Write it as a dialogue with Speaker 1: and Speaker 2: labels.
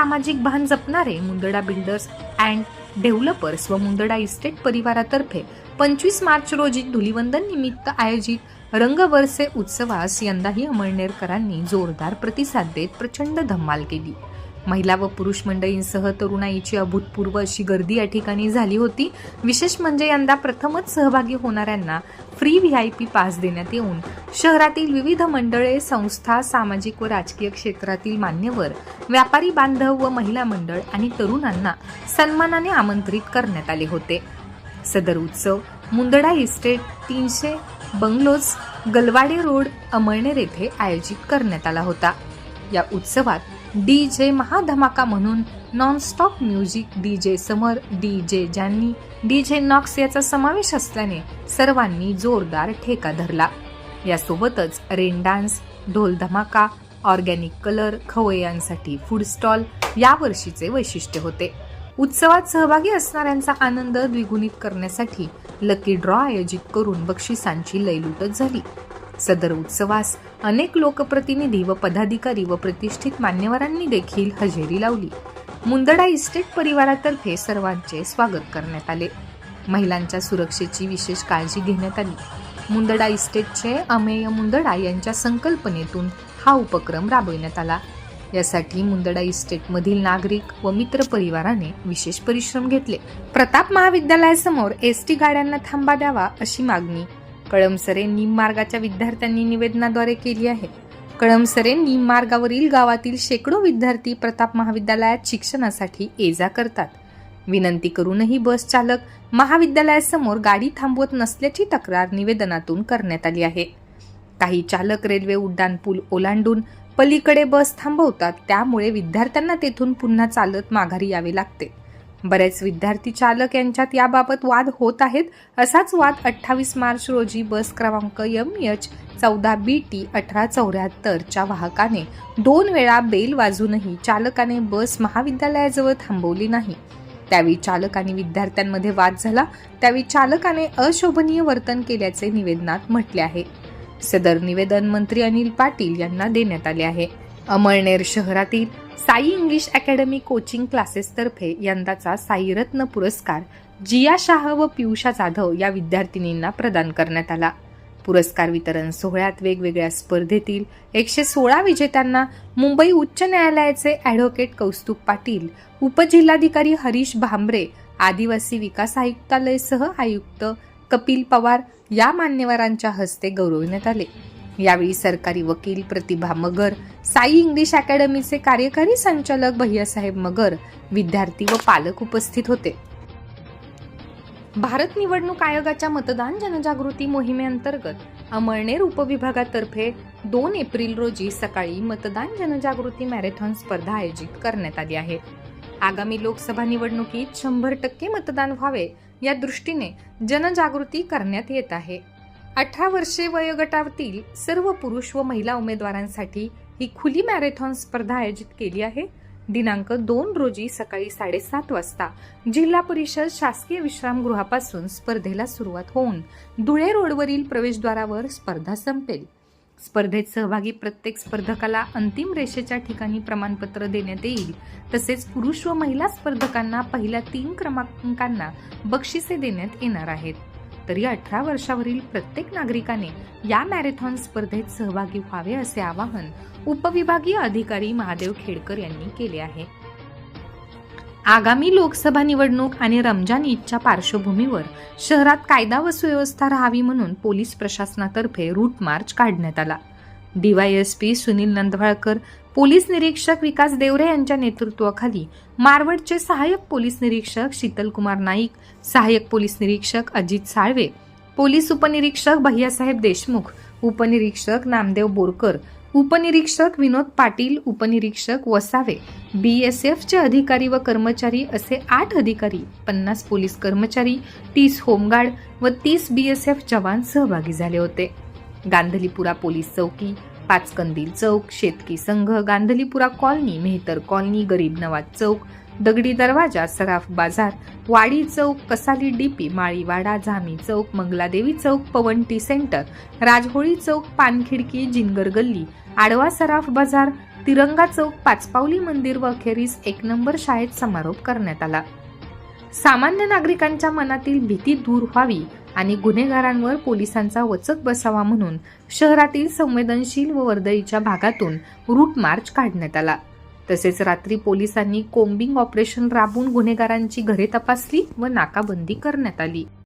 Speaker 1: सामाजिक भान जपणारे मुंदडा बिल्डर्स अँड डेव्हलपर्स व मुंदडा इस्टेट परिवारातर्फे पंचवीस मार्च रोजी धुलिवंदन निमित्त आयोजित रंगवरसे उत्सवास यंदाही अमळनेरकरांनी जोरदार प्रतिसाद देत प्रचंड धम्माल केली. महिला व पुरुष मंडळींसह तरुणाईची अभूतपूर्व अशी गर्दी या ठिकाणी झाली होती. विशेष म्हणजे यंदा प्रथमच सहभागी होणाऱ्यांना free V I P pass देण्यात येऊन शहरातील विविध मंडळे संस्था सामाजिक व राजकीय क्षेत्रातील मान्यवर व्यापारी बांधव व महिला मंडळ आणि तरुणांना सन्मानाने आमंत्रित करण्यात आले होते. सदर उत्सव मुंदडा इस्टेट तीनशे बंगलोज गलवाडे रोड अमळनेर येथे आयोजित करण्यात आला होता. या उत्सवात डी जे महाधमाका म्हणून नॉनस्टॉप म्युझिक डी जे समर डी जे ज्यांनी डी जे नॉक्स याचा समावेश असल्याने सर्वांनी जोरदार ठेका धरला. यासोबतच रेन डान्स ढोल धमाका ऑर्गॅनिक कलर खवय्यांसाठी फूड स्टॉल यावर्षीचे वैशिष्ट्य होते. उत्सवात सहभागी असणाऱ्यांचा आनंद द्विगुणित करण्यासाठी लकी ड्रॉ आयोजित करून बक्षिसांची लयलूटच झाली. सदर उत्सवास अनेक लोकप्रतिनिधी व पदाधिकारी व प्रतिष्ठित मान्यवरांनी देखील हजेरी लावली. मुंदडा इस्टेट परिवारातर्फे सर्वांचे स्वागत करण्यात आले. महिलांच्या सुरक्षेची विशेष काळजी घेण्यात आली. मुंदडा इस्टेटचे अमेय मुंदडा यांच्या संकल्पनेतून हा उपक्रम राबविण्यात आला. यासाठी मुंदडा इस्टेटमधील नागरिक व मित्र परिवाराने विशेष परिश्रम घेतले. प्रताप महाविद्यालयासमोर एस टी गाड्यांना थांबा द्यावा अशी मागणी कळमसरे निम मार्गाच्या विद्यार्थ्यांनी निवेदनाद्वारे केली आहे. कळमसरे निम मार्गावरील गावातील शेकडो विद्यार्थी प्रताप महाविद्यालयात शिक्षणासाठी ये जा करतात. विनंती करूनही बस चालक महाविद्यालयासमोर गाडी थांबवत नसल्याची तक्रार निवेदनातून करण्यात आली आहे. काही चालक रेल्वे उड्डाण पूल ओलांडून पलीकडे बस थांबवतात त्यामुळे विद्यार्थ्यांना तेथून पुन्हा चालत माघारी यावे लागते. बरेच विद्यार्थी चालक यांच्यात याबाबत वाद होत आहेत. असाच वाद अठ्ठावीस मार्च रोजी बस क्रमांक एम एच चौदा बी टी अठरा चौऱ्याहत्तरच्या वाहकाने दोन वेळा बेल वाजूनही चालकाने बस महाविद्यालयाजवळ थांबवली नाही. त्यावेळी चालक आणि विद्यार्थ्यांमध्ये वाद झाला. त्यावेळी चालकाने अशोभनीय वर्तन केल्याचे निवेदनात म्हटले आहे. सदर निवेदन मंत्री अनिल पाटील यांना देण्यात आले आहे. अमळनेर शहरातील साई इंग्लिश अकॅडमी कोचिंग क्लासेसतर्फे यंदाचा साईरत्न पुरस्कार जिया शाह व पियुषा जाधव या विद्यार्थिनींना प्रदान करण्यात आला. पुरस्कार वितरण सोहळ्यात वेगवेगळ्या स्पर्धेतील एकशे सोळा विजेत्यांना मुंबई उच्च न्यायालयाचे ॲडव्होकेट कौस्तुभ पाटील उपजिल्हाधिकारी हरीश भांबरे आदिवासी विकास आयुक्तालयसह आयुक्त कपिल पवार या मान्यवरांच्या हस्ते गौरविण्यात आले. यावेळी सरकारी वकील प्रतिभा मगर साई इंग्लिश अकॅडमीचे कार्यकारी संचालक भैयासाहेब मगर विद्यार्थी व पालक उपस्थित होते. भारत निवडणूक आयोगाच्या मतदान जनजागृती मोहिमेअंतर्गत अमळनेर उपविभागातर्फे दोन एप्रिल रोजी सकाळी मतदान जनजागृती मॅरेथॉन स्पर्धा आयोजित करण्यात आली आहे. आगामी लोकसभा निवडणुकीत शंभर टक्के मतदान व्हावे या दृष्टीने जनजागृती करण्यात येत आहे. अठरा वर्षे वयोगटातील सर्व पुरुष व महिला उमेदवारांसाठी ही खुली मॅरेथॉन स्पर्धा आयोजित केली आहे. दिनांक दोन रोजी सकाळी साडेसात वाजता जिल्हा परिषद शासकीय विश्रामगृहापासून स्पर्धेला सुरुवात होऊन धुळे रोडवरील प्रवेशद्वारावर स्पर्धा संपेल. स्पर्धेत सहभागी प्रत्येक स्पर्धकाला अंतिम रेषेच्या ठिकाणी प्रमाणपत्र देण्यात येईल. तसेच पुरुष व महिला स्पर्धकांना पहिल्या तीन क्रमांकांना बक्षिसे देण्यात येणार आहेत. तरी अठरा वर्षावरील प्रत्येक नागरिकाने या मॅरेथॉन स्पर्धेत सहभागी व्हावे असे आवाहन उपविभागीय अधिकारी महादेव खेडकर यांनी केले आहे. आगामी लोकसभा निवडणूक आणि रमजान ईदच्या पार्श्वभूमीवर शहरात कायदा व सुव्यवस्था राहावी म्हणून पोलीस प्रशासनातर्फे रूट मार्च काढण्यात आला. डीवायएसपी सुनील नंदवाळकर पोलीस निरीक्षक विकास देवरे यांच्या नेतृत्वाखाली मारवडचे सहाय्यक पोलीस निरीक्षक शीतलकुमार नाईक सहाय्यक पोलीस निरीक्षक अजित साळवे पोलीस उपनिरीक्षक भैयासाहेब देशमुख उपनिरीक्षक नामदेव बोरकर उपनिरीक्षक विनोद पाटील उपनिरीक्षक वसावे बी एस एफचे अधिकारी व कर्मचारी असे आठ अधिकारी पन्नास पोलीस कर्मचारी तीस होमगार्ड व तीस बी एस एफ जवान सहभागी झाले होते. गांधलीपुरा पोलीस चौकी पाचकंदील चौक शेतकी संघ गांधलीपुरा कॉलनी मेहतर कॉलनी गरीब नवाज चौक दगडी दरवाजा सराफ बाजार वाडी चौक कसाली डीपी माळीवाडा झामी चौक मंगलादेवी चौक पवन टी सेंटर राजहोळी चौक पानखिडकी जिनगर गल्ली आडवा सराफ बाजार तिरंगा चौक पाचपावली मंदिर व अखेरीस एक नंबर शाळेत समारोप करण्यात आला. सामान्य नागरिकांच्या मनातील भीती दूर व्हावी आणि गुन्हेगारांवर पोलिसांचा वचक बसावा म्हणून शहरातील संवेदनशील व वर्दळीच्या भागातून रूट मार्च काढण्यात आला. तसेच रात्री पोलिसांनी कोम्बिंग ऑपरेशन राबवून गुन्हेगारांची घरे तपासली व नाकाबंदी करण्यात आली.